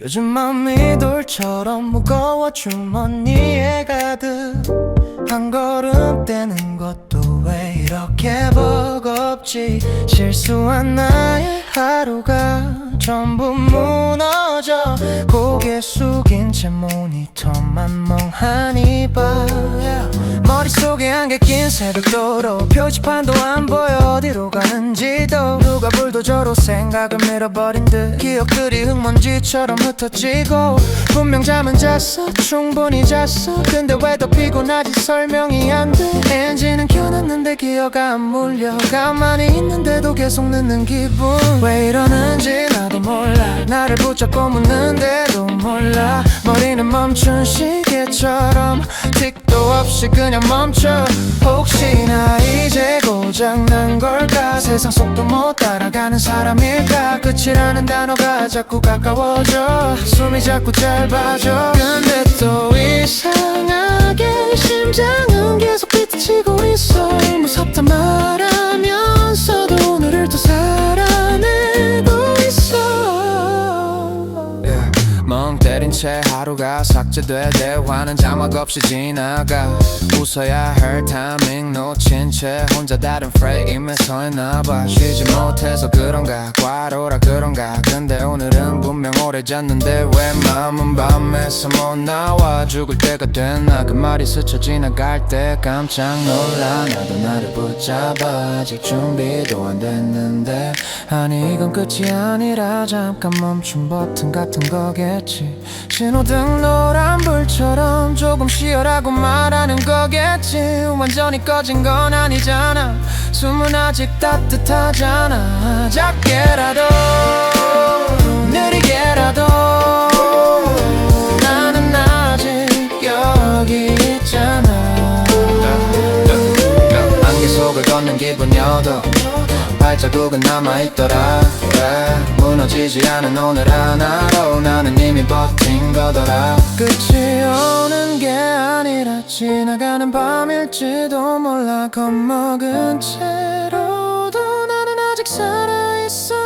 요즘 마음이 돌처럼 무거워 주머니에 가득 한 걸음 떼는 것도 왜 이렇게 버겁지? 실수한 나의 하루가 전부 무너져 고개 숙인 채 모니터만 멍하니 봐 안개 낀 새벽도로 표지판도 안 보여. 어디로 가는지도 누가 불도저로 생각을 밀어버린 듯. 기억들이 흙먼지처럼 흩어지고 분명 잠은 잤어. 충분히 잤어. 근데 왜 더 피곤하지? 설명이 안돼. 엔진은 켜놨는데 기어가 안 물려. 가만히 있는데도 계속 늦는 기분. 왜 이러는지 나도 몰라. 나를 붙잡고 묻는데도 몰라. 머리는 멈춘 시계처럼 없이 그냥 멈춰. 혹시나 이제 고장난 걸까? 세상 속도 못 따라가는 사람일까? 끝이라는 단어가 자꾸 가까워져. 숨이 자꾸 짧아져. 근데 또 이상하게 심장 멍 때린 채 하루가 삭제돼 대화는 자막 없이 지나가. 웃어야 할 타이밍 놓친 채 혼자 다른 프레임에 서 있나봐. 쉬지 못해서 그런가 과로라 그런가. 근데 오래 잤는데 왜 마음은 밤에서 못 나와 죽을 때가 됐나? 그 말이 스쳐 지나갈 때 깜짝 놀라. 나도 나를 붙잡아. 아직 준비도 안 됐는데. 아니 이건 끝이 아니라 잠깐 멈춘 버튼 같은 거겠지. 신호등 노란 불처럼 조금 쉬어라고 말하는 거겠지. 완전히 꺼진 건 아니잖아. 숨은 아직 따뜻하잖아. 작게라도 속을 걷는 기분이어도 발자국은 남아있더라. 그래 무너지지 않은 오늘 하나로. 나는 이미 버틴 거더라. 끝이 오는 게 아니라 지나가는 밤일지도 몰라. 겁먹은 채로도 나는 아직 살아있어